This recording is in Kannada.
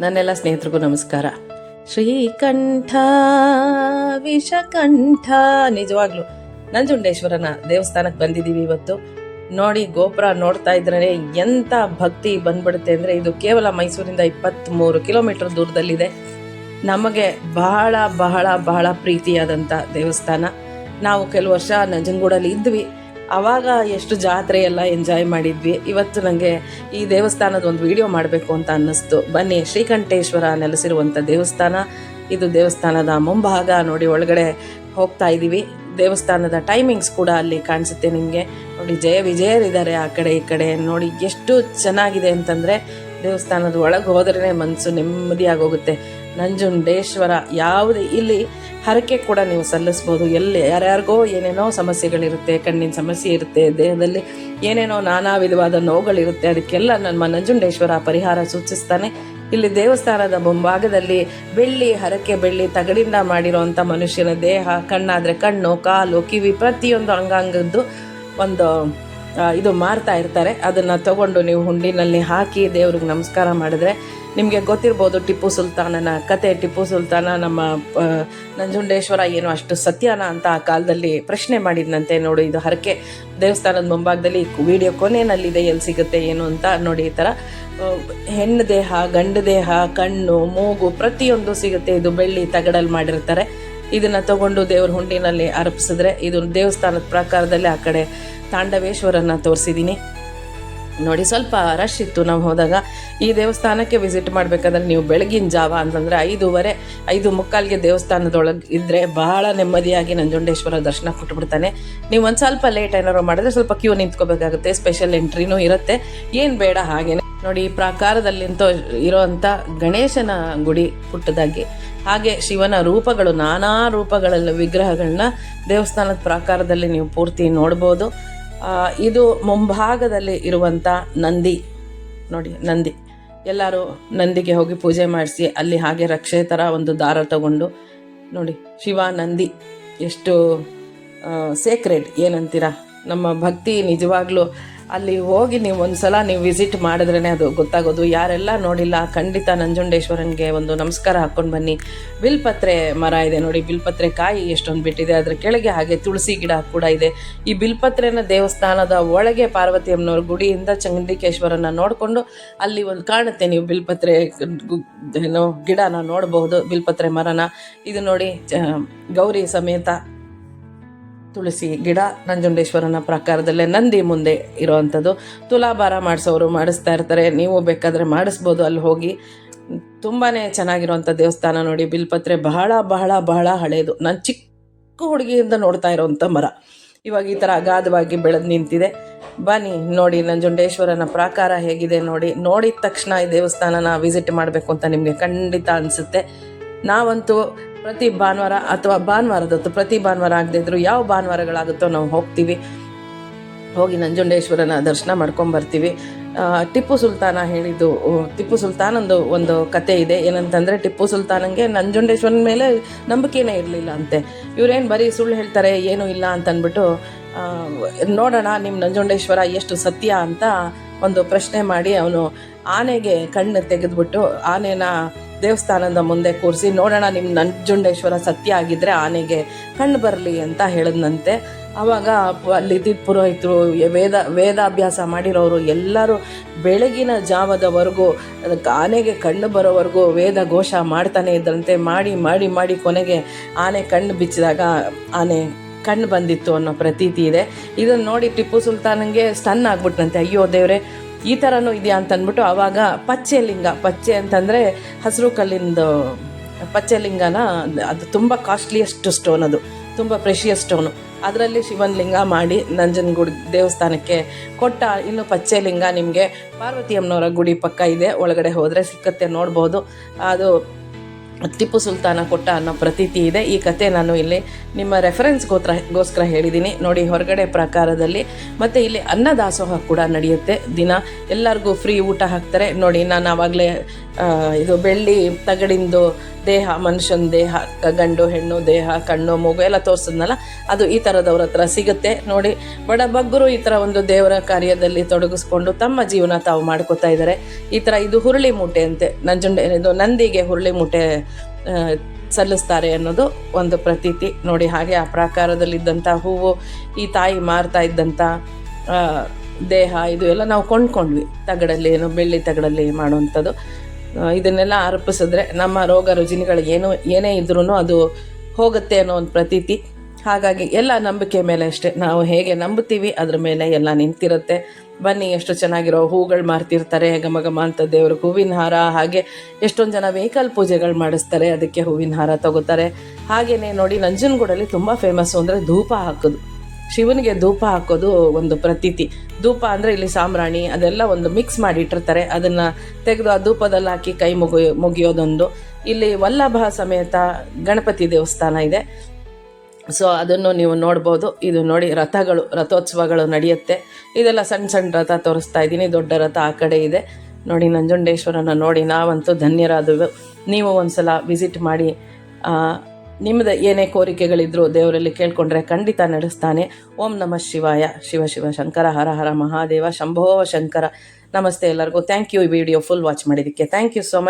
ನನ್ನೆಲ್ಲ ಸ್ನೇಹಿತರಿಗೂ ನಮಸ್ಕಾರ. ಶ್ರೀಕಂಠ, ವಿಷಕಂಠ, ನಿಜವಾಗ್ಲು ನಂಜುಂಡೇಶ್ವರನ ದೇವಸ್ಥಾನಕ್ಕೆ ಬಂದಿದ್ದೀವಿ ಇವತ್ತು. ನೋಡಿ, ಗೋಪುರ ನೋಡ್ತಾ ಇದ್ರೆ ಎಂಥ ಭಕ್ತಿ ಬಂದ್ಬಿಡುತ್ತೆ ಅಂದರೆ ಇದು ಕೇವಲ ಮೈಸೂರಿಂದ ಇಪ್ಪತ್ತ್ಮೂರು ಕಿಲೋಮೀಟರ್ ದೂರದಲ್ಲಿದೆ. ನಮಗೆ ಬಹಳ ಬಹಳ ಬಹಳ ಪ್ರೀತಿಯಾದಂಥ ದೇವಸ್ಥಾನ. ನಾವು ಕೆಲವು ವರ್ಷ ನಂಜನಗೂಡಲ್ಲಿ ಇದ್ವಿ. ಆವಾಗ ಎಷ್ಟು ಜಾತ್ರೆ ಎಲ್ಲ ಎಂಜಾಯ್ ಮಾಡಿದ್ವಿ. ಇವತ್ತು ನನಗೆ ಈ ದೇವಸ್ಥಾನದ ಒಂದು ವಿಡಿಯೋ ಮಾಡಬೇಕು ಅಂತ ಅನ್ನಿಸ್ತು. ಬನ್ನಿ, ಶ್ರೀಕಂಠೇಶ್ವರ ನೆಲೆಸಿರುವಂಥ ದೇವಸ್ಥಾನ. ಇದು ದೇವಸ್ಥಾನದ ಮುಂಭಾಗ. ನೋಡಿ, ಒಳಗಡೆ ಹೋಗ್ತಾ ಇದ್ದೀವಿ ದೇವಸ್ಥಾನದ ಟೈಮಿಂಗ್ಸ್ ಕೂಡ ಅಲ್ಲಿ ಕಾಣಿಸುತ್ತೆ ನಿಮಗೆ. ನೋಡಿ, ಜಯ ವಿಜಯರಿದ್ದಾರೆ ಆ ಕಡೆ, ಈ ಕಡೆ. ನೋಡಿ, ಎಷ್ಟು ಚೆನ್ನಾಗಿದೆ ಅಂತಂದರೆ ದೇವಸ್ಥಾನದ ಒಳಗೆ ಹೋದ್ರೇ ಮನಸ್ಸು ನೆಮ್ಮದಿಯಾಗೋಗುತ್ತೆ ನಂಜುಂಡೇಶ್ವರ, ಯಾವುದೇ ಇಲ್ಲಿ ಹರಕೆ ಕೂಡ ನೀವು ಸಲ್ಲಿಸ್ಬೋದು. ಎಲ್ಲಿ ಯಾರ್ಯಾರಿಗೋ ಏನೇನೋ ಸಮಸ್ಯೆಗಳಿರುತ್ತೆ, ಕಣ್ಣಿನ ಸಮಸ್ಯೆ ಇರುತ್ತೆ, ದೇಹದಲ್ಲಿ ಏನೇನೋ ನಾನಾ ವಿಧವಾದ ನೋವುಗಳಿರುತ್ತೆ, ಅದಕ್ಕೆಲ್ಲ ನಮ್ಮ ನಂಜುಂಡೇಶ್ವರ ಪರಿಹಾರ ಸೂಚಿಸ್ತಾನೆ. ಇಲ್ಲಿ ದೇವಸ್ಥಾನದ ಮುಂಭಾಗದಲ್ಲಿ ಬೆಳ್ಳಿ, ಹರಕೆ ಬೆಳ್ಳಿ ತಗಡಿಂದ ಮಾಡಿರುವಂಥ ಮನುಷ್ಯನ ದೇಹ, ಕಣ್ಣಾದರೆ ಕಣ್ಣು, ಕಾಲು, ಕಿವಿ ಪ್ರತಿಯೊಂದು ಅಂಗಾಂಗದ್ದು ಒಂದು ಇದು ಮಾರ್ತಾ ಇರ್ತಾರೆ. ಅದನ್ನು ತಗೊಂಡು ನೀವು ಹುಂಡಿನಲ್ಲಿ ಹಾಕಿ ದೇವ್ರಿಗೆ ನಮಸ್ಕಾರ ಮಾಡಿದ್ರೆ ನಿಮಗೆ ಗೊತ್ತಿರ್ಬೋದು ಟಿಪ್ಪು ಸುಲ್ತಾನನ ಕತೆ. ಟಿಪ್ಪು ಸುಲ್ತಾನ ನಮ್ಮ ನಂಜುಂಡೇಶ್ವರ ಏನು ಅಷ್ಟು ಸತ್ಯನ ಅಂತ ಆ ಕಾಲದಲ್ಲಿ ಪ್ರಶ್ನೆ ಮಾಡಿದ್ನಂತೆ ನೋಡಿ. ಇದು ಹರಕೆ ದೇವಸ್ಥಾನದ ಮುಂಭಾಗದಲ್ಲಿ ವಿಡಿಯೋ ಕೊನೆಯಲ್ಲಿದೆ, ಎಲ್ಲಿ ಸಿಗುತ್ತೆ, ಏನು ಅಂತ ನೋಡಿ ಈ ಥರ. ಹೆಣ್ಣು ದೇಹ, ಗಂಡು ದೇಹ, ಕಣ್ಣು, ಮೂಗು ಪ್ರತಿಯೊಂದು ಸಿಗುತ್ತೆ. ಇದು ಬೆಳ್ಳಿ ತಗಡಲ್ಲಿ ಮಾಡಿರ್ತಾರೆ. ಇದನ್ನು ತಗೊಂಡು ದೇವ್ರ ಹುಂಡಿನಲ್ಲಿ ಅರ್ಪಿಸಿದ್ರೆ ಇದು ದೇವಸ್ಥಾನದ ಪ್ರಕಾರದಲ್ಲಿ ಆ ಕಡೆ ತಾಂಡವೇಶ್ವರನ ತೋರಿಸಿದ್ದೀನಿ. ನೋಡಿ, ಸ್ವಲ್ಪ ರಶ್ ಇತ್ತು ನಾವು ಹೋದಾಗ. ಈ ದೇವಸ್ಥಾನಕ್ಕೆ ವಿಸಿಟ್ ಮಾಡಬೇಕಾದ್ರೆ ನೀವು ಬೆಳಗಿನ ಜಾವ ಅಂತಂದರೆ ಐದೂವರೆ, ಐದು ಮುಕ್ಕಾಲ್ಗೆ ದೇವಸ್ಥಾನದೊಳಗೆ ಇದ್ದರೆ ಬಹಳ ನೆಮ್ಮದಿಯಾಗಿ ನಂಜುಂಡೇಶ್ವರ ದರ್ಶನ ಕೊಟ್ಬಿಡ್ತಾನೆ. ನೀವು ಒಂದು ಸ್ವಲ್ಪ ಲೇಟ್ ಏನಾರು ಮಾಡಿದ್ರೆ ಸ್ವಲ್ಪ ಕ್ಯೂ ನಿಂತ್ಕೋಬೇಕಾಗುತ್ತೆ ಸ್ಪೆಷಲ್ ಎಂಟ್ರಿನೂ ಇರುತ್ತೆ. ಏನು ಬೇಡ ಹಾಗೇನೆ. ನೋಡಿ ಪ್ರಾಕಾರದಲ್ಲಿಂತ ಇರೋವಂಥ ಗಣೇಶನ ಗುಡಿ ಪುಟ್ಟದಾಗಿ. ಹಾಗೆ ಶಿವನ ರೂಪಗಳು, ನಾನಾ ರೂಪಗಳಲ್ಲ ವಿಗ್ರಹಗಳನ್ನ ದೇವಸ್ಥಾನದ ಪ್ರಾಕಾರದಲ್ಲಿ ನೀವು ಪೂರ್ತಿ ನೋಡ್ಬೋದು. ಇದು ಮುಂಭಾಗದಲ್ಲಿ ಇರುವಂಥ ನಂದಿ. ನೋಡಿ, ನಂದಿ. ಎಲ್ಲರೂ ನಂದಿಗೆ ಹೋಗಿ ಪೂಜೆ ಮಾಡಿಸಿ, ಅಲ್ಲಿ ಹಾಗೆ ರಕ್ಷೆ ಥರ ಒಂದು ದಾರ ತಗೊಂಡು, ನೋಡಿ, ಶಿವ, ನಂದಿ, ಎಷ್ಟು ಸೇಕ್ರೆಡ್ ಏನಂತೀರ? ನಮ್ಮ ಭಕ್ತಿ ನಿಜವಾಗ್ಲೂ ಅಲ್ಲಿ ಹೋಗಿ ನೀವು ಒಂದು ಸಲ ನೀವು ವಿಸಿಟ್ ಮಾಡಿದ್ರೇ ಅದು ಗೊತ್ತಾಗೋದು. ಯಾರೆಲ್ಲ ನೋಡಿಲ್ಲ, ಖಂಡಿತ ನಂಜುಂಡೇಶ್ವರನಿಗೆ ಒಂದು ನಮಸ್ಕಾರ ಹಾಕ್ಕೊಂಡು ಬನ್ನಿ. ಬಿಲ್ಪತ್ರೆ ಮರ ಇದೆ ನೋಡಿ, ಬಿಲ್ಪತ್ರೆ ಕಾಯಿ ಎಷ್ಟೊಂದು ಬಿಟ್ಟಿದೆ. ಅದರ ಕೆಳಗೆ ಹಾಗೆ ತುಳಸಿ ಗಿಡ ಕೂಡ ಇದೆ. ಈ ಬಿಲ್ಪತ್ರೆನ ದೇವಸ್ಥಾನದ ಒಳಗೆ ಪಾರ್ವತಿ ಅಮ್ಮನವ್ರ ಗುಡಿಯಿಂದ ಚಂಡಿಕೇಶ್ವರನ ನೋಡಿಕೊಂಡು ಅಲ್ಲಿ ಒಂದು ಕಾಣುತ್ತೆ ನೀವು ಬಿಲ್ಪತ್ರೆ ಏನೋ ಗಿಡನ ನೋಡಬಹುದು, ಬಿಲ್ಪತ್ರೆ ಮರನ. ಇದು ನೋಡಿ ಗೌರಿ ಸಮೇತ ತುಳಸಿ ಗಿಡ ನಂಜುಂಡೇಶ್ವರನ ಪ್ರಕಾರದಲ್ಲೇ ನಂದಿ ಮುಂದೆ ಇರೋವಂಥದ್ದು. ತುಲಾಭಾರ ಮಾಡಿಸೋರು ಮಾಡಿಸ್ತಾ ಇರ್ತಾರೆ. ನೀವು ಬೇಕಾದರೆ ಮಾಡಿಸ್ಬೋದು. ಅಲ್ಲಿ ಹೋಗಿ ತುಂಬಾ ಚೆನ್ನಾಗಿರುವಂಥ ದೇವಸ್ಥಾನ ನೋಡಿ. ಬಿಲ್ಪತ್ರೆ ಬಹಳ ಬಹಳ ಬಹಳ ಹಳೆಯದು ನಾನು ಚಿಕ್ಕ ಹುಡುಗಿಯಿಂದ ನೋಡ್ತಾ ಇರೋವಂಥ ಮರ. ಇವಾಗ ಈ ಥರ ಅಗಾಧವಾಗಿ ಬೆಳೆದು ನಿಂತಿದೆ. ಬನ್ನಿ ನೋಡಿ ನಂಜುಂಡೇಶ್ವರನ ಪ್ರಾಕಾರ ಹೇಗಿದೆ ನೋಡಿ. ನೋಡಿದ ತಕ್ಷಣ ಈ ದೇವಸ್ಥಾನನ ವಿಸಿಟ್ ಮಾಡಬೇಕು ಅಂತ ನಿಮಗೆ ಖಂಡಿತ ಅನಿಸುತ್ತೆ. ನಾವಂತೂ ಪ್ರತಿ ಭಾನುವಾರ ಅಥವಾ ಭಾನುವಾರದತ್ತು ಪ್ರತಿ ಭಾನುವಾರ ಆಗದಿದ್ರು ಯಾವ ಭಾನುವಾರಗಳಾಗುತ್ತೋ ನಾವು ಹೋಗ್ತೀವಿ. ಹೋಗಿ ನಂಜುಂಡೇಶ್ವರನ ದರ್ಶನ ಮಾಡ್ಕೊಂಡು ಬರ್ತೀವಿ. ಆ, ಟಿಪ್ಪು ಸುಲ್ತಾನ ಹೇಳಿದ್ದು ಟಿಪ್ಪು ಸುಲ್ತಾನಂದು ಒಂದು ಕತೆ ಇದೆ. ಏನಂತಂದರೆ ಟಿಪ್ಪು ಸುಲ್ತಾನಂಗೆ ನಂಜುಂಡೇಶ್ವರನ ಮೇಲೆ ನಂಬಿಕೆನೇ ಇರಲಿಲ್ಲ ಅಂತೆ. ಇವರೇನು ಬರೀ ಸುಳ್ಳು ಹೇಳ್ತಾರೆ ಏನೂ ಇಲ್ಲ ಅಂತಂದ್ಬಿಟ್ಟು ನೋಡೋಣ ನಿಮ್ಮ ನಂಜುಂಡೇಶ್ವರ ಎಷ್ಟು ಸತ್ಯ ಅಂತ ಒಂದು ಪ್ರಶ್ನೆ ಮಾಡಿ ಅವನು ಆನೆಗೆ ಕಣ್ಣು ತೆಗೆದ್ಬಿಟ್ಟು ಆನೆನ ದೇವಸ್ಥಾನದ ಮುಂದೆ ಕೂರಿಸಿ, ನೋಡೋಣ ನಿಮ್ಮ ನಂಜುಂಡೇಶ್ವರ ಸತ್ಯ ಆಗಿದ್ದರೆ ಆನೆಗೆ ಕಣ್ಣು ಬರಲಿ ಅಂತ ಹೇಳಿದ್ನಂತೆ. ಆವಾಗ ಅಲ್ಲಿ ಪುರೋಹಿತರು, ವೇದ, ವೇದಾಭ್ಯಾಸ ಮಾಡಿರೋರು ಎಲ್ಲರೂ ಬೆಳಗಿನ ಜಾವದವರೆಗೂ ಆನೆಗೆ ಕಣ್ಣು ಬರೋವರೆಗೂ ವೇದ ಘೋಷ ಮಾಡ್ತಾನೆ ಇದ್ದಂತೆ ಮಾಡಿ ಮಾಡಿ ಮಾಡಿ ಕೊನೆಗೆ ಆನೆ ಕಣ್ಣು ಬಿಚ್ಚಿದಾಗ ಆನೆ ಕಣ್ಣು ಬಂದಿತ್ತು ಅನ್ನೋ ಪ್ರತೀತಿ ಇದೆ. ಇದನ್ನು ನೋಡಿ ಟಿಪ್ಪು ಸುಲ್ತಾನಂಗೆ ಸ್ಟನ್ ಆಗ್ಬಿಟ್ನಂತೆ. ಅಯ್ಯೋ ದೇವ್ರೆ ಈ ಥರನೂ ಇದೆಯಾ ಅಂತ ಅಂದ್ಬಿಟ್ಟು ಆವಾಗ ಪಚ್ಚೆ ಲಿಂಗ ಪಚ್ಚೆ ಅಂತಂದರೆ ಹಸಿರು ಕಲ್ಲಿಂದು ಪಚ್ಚೆ ಲಿಂಗನ ಅದು ತುಂಬ ಕಾಸ್ಟ್ಲಿಯೆಸ್ಟ್ ಸ್ಟೋನ್ ಅದು, ತುಂಬ ಪ್ರೆಷಿಯಸ್ ಸ್ಟೋನು ಅದರಲ್ಲಿ ಶಿವನ ಲಿಂಗ ಮಾಡಿ ನಂಜನಗೂಡು ದೇವಸ್ಥಾನಕ್ಕೆ ಕೊಟ್ಟ ಇನ್ನು ಪಚ್ಚೆ ಲಿಂಗ ನಿಮಗೆ ಪಾರ್ವತಿಯಮ್ಮನವರ ಗುಡಿ ಪಕ್ಕ ಇದೆ, ಒಳಗಡೆ ಹೋದರೆ ಸಿಕ್ಕತ್ತೆ, ನೋಡ್ಬೋದು. ಅದು ಟಿಪ್ಪು ಸುಲ್ತಾನ ಕೊಟ್ಟ ಅನ್ನೋ ಪ್ರತೀತಿ ಇದೆ. ಈ ಕತೆ ನಾನು ಇಲ್ಲಿ ನಿಮ್ಮ ರೆಫರೆನ್ಸ್ ಗೋತ್ರ ಗೋಸ್ಕರ ಹೇಳಿದ್ದೀನಿ. ನೋಡಿ, ಹೊರಗಡೆ ಪ್ರಕಾರದಲ್ಲಿ. ಮತ್ತು ಇಲ್ಲಿ ಅನ್ನದಾಸೋಹ ಕೂಡ ನಡೆಯುತ್ತೆ. ದಿನ ಎಲ್ಲರಿಗೂ ಫ್ರೀ ಊಟ ಹಾಕ್ತಾರೆ. ನೋಡಿ, ನಾನು ಆವಾಗಲೇ ಇದು ಬೆಳ್ಳಿ ತಗಡಿಂದು ದೇಹ, ಮನುಷ್ಯನ ದೇಹ, ಗಂಡು, ಹೆಣ್ಣು, ದೇಹ, ಕಣ್ಣು, ಮೂಗು ಎಲ್ಲ ತೋರಿಸಿದ್ನಲ್ಲ, ಅದು ಈ ಥರದವ್ರ ಹತ್ರ ಸಿಗುತ್ತೆ. ನೋಡಿ, ಬಡ ಬಗ್ಗರು ಈ ಥರ ಒಂದು ದೇವರ ಕಾರ್ಯದಲ್ಲಿ ತೊಡಗಿಸ್ಕೊಂಡು ತಮ್ಮ ಜೀವನ ತಾವು ಮಾಡ್ಕೋತಾ ಇದ್ದಾರೆ. ಈ ಥರ ಇದು ಹುರುಳಿ ಮೂಟೆ ಅಂತೆ. ನಂಜುಂಡೆ, ಇದು ನಂದಿಗೆ ಹುರುಳಿ ಮೂಟೆ ಸಲ್ಲಿಸ್ತಾರೆ ಅನ್ನೋದು ಒಂದು ಪ್ರತೀತಿ. ನೋಡಿ, ಹಾಗೆ ಆ ಪ್ರಾಕಾರದಲ್ಲಿದ್ದಂಥ ಹೂವು, ಈ ತಾಯಿ ಮಾರ್ತಾ ಇದ್ದಂಥ ದೇಹ, ಇದು ಎಲ್ಲ ನಾವು ಕೊಂಡ್ಕೊಂಡ್ವಿ. ತಗಡಲ್ಲಿ ಏನು, ಬೆಳ್ಳಿ ತಗಡಲ್ಲಿ ಮಾಡುವಂಥದ್ದು. ಇದನ್ನೆಲ್ಲ ಅರ್ಪಿಸಿದ್ರೆ ನಮ್ಮ ರೋಗ ರುಜಿನಗಳು ಏನು, ಏನೇ ಇದ್ರೂ ಅದು ಹೋಗುತ್ತೆ ಅನ್ನೋ ಒಂದು ಪ್ರತೀತಿ. ಹಾಗಾಗಿ ಎಲ್ಲ ನಂಬಿಕೆ ಮೇಲೆ ಅಷ್ಟೇ. ನಾವು ಹೇಗೆ ನಂಬುತ್ತೀವಿ, ಅದ್ರ ಮೇಲೆ ಎಲ್ಲ ನಿಂತಿರುತ್ತೆ. ಬನ್ನಿ, ಎಷ್ಟು ಚೆನ್ನಾಗಿರೋ ಹೂಗಳು ಮಾರ್ತಿರ್ತಾರೆ ಘಮ ಘಮ ಅಂತ ದೇವ್ರಿಗೆ ಹೂವಿನ ಹಾರ, ಹಾಗೆ ಎಷ್ಟೊಂದು ಜನ ವೆಹಿಕಲ್ ಪೂಜೆಗಳು ಮಾಡಿಸ್ತಾರೆ, ಅದಕ್ಕೆ ಹೂವಿನ ಹಾರ ತಗೋತಾರೆ. ಹಾಗೆಯೇ ನೋಡಿ, ನಂಜನಗೂಡಲ್ಲಿ ತುಂಬ ಫೇಮಸ್ಸು ಅಂದರೆ ಧೂಪ ಹಾಕೋದು. ಶಿವನಿಗೆ ಧೂಪ ಹಾಕೋದು ಒಂದು ಪ್ರತೀತಿ. ಧೂಪ ಅಂದರೆ ಇಲ್ಲಿ ಸಾಂಬ್ರಾಣಿ, ಅದೆಲ್ಲ ಒಂದು ಮಿಕ್ಸ್ ಮಾಡಿ ಇಟ್ಟಿರ್ತಾರೆ ಅದನ್ನು ತೆಗೆದು ಆ ಧೂಪದಲ್ಲಿ ಹಾಕಿ ಕೈ ಮುಗಿಯೋ, ಮುಗಿಯೋದೊಂದು. ಇಲ್ಲಿ ವಲ್ಲಭ ಸಮೇತ ಗಣಪತಿ ದೇವಸ್ಥಾನ ಇದೆ. ಸೊ ಅದನ್ನು ನೀವು ನೋಡ್ಬೋದು. ಇದು ನೋಡಿ ರಥಗಳು, ರಥೋತ್ಸವಗಳು ನಡೆಯುತ್ತೆ. ಇದೆಲ್ಲ ಸಣ್ಣ ಸಣ್ಣ ರಥ ತೋರಿಸ್ತಾ ಇದ್ದೀನಿ. ದೊಡ್ಡ ರಥ ಆ ಕಡೆ ಇದೆ. ನೋಡಿ, ನಂಜುಂಡೇಶ್ವರನ ನೋಡಿ ನಾವಂತೂ ಧನ್ಯರಾದವು. ನೀವು ಒಂದು ಸಲ ವಿಸಿಟ್ ಮಾಡಿ ನಿಮ್ಮದು ಏನೇ ಕೋರಿಕೆಗಳಿದ್ರು ದೇವರಲ್ಲಿ ಕೇಳ್ಕೊಂಡ್ರೆ ಖಂಡಿತ ನಡೆಸ್ತಾನೆ. ಓಂ ನಮಃ ಶಿವಾಯ. ಶಿವ ಶಿವ ಶಂಕರ, ಹರ ಹರ ಮಹಾದೇವ, ಶಂಭೋ ಶಂಕರ. ನಮಸ್ತೆ ಎಲ್ಲರಿಗೂ. ಥ್ಯಾಂಕ್ ಯು ಈ ವಿಡಿಯೋ ಫುಲ್ ವಾಚ್ ಮಾಡಿದ್ದಕ್ಕೆ. Thank you so much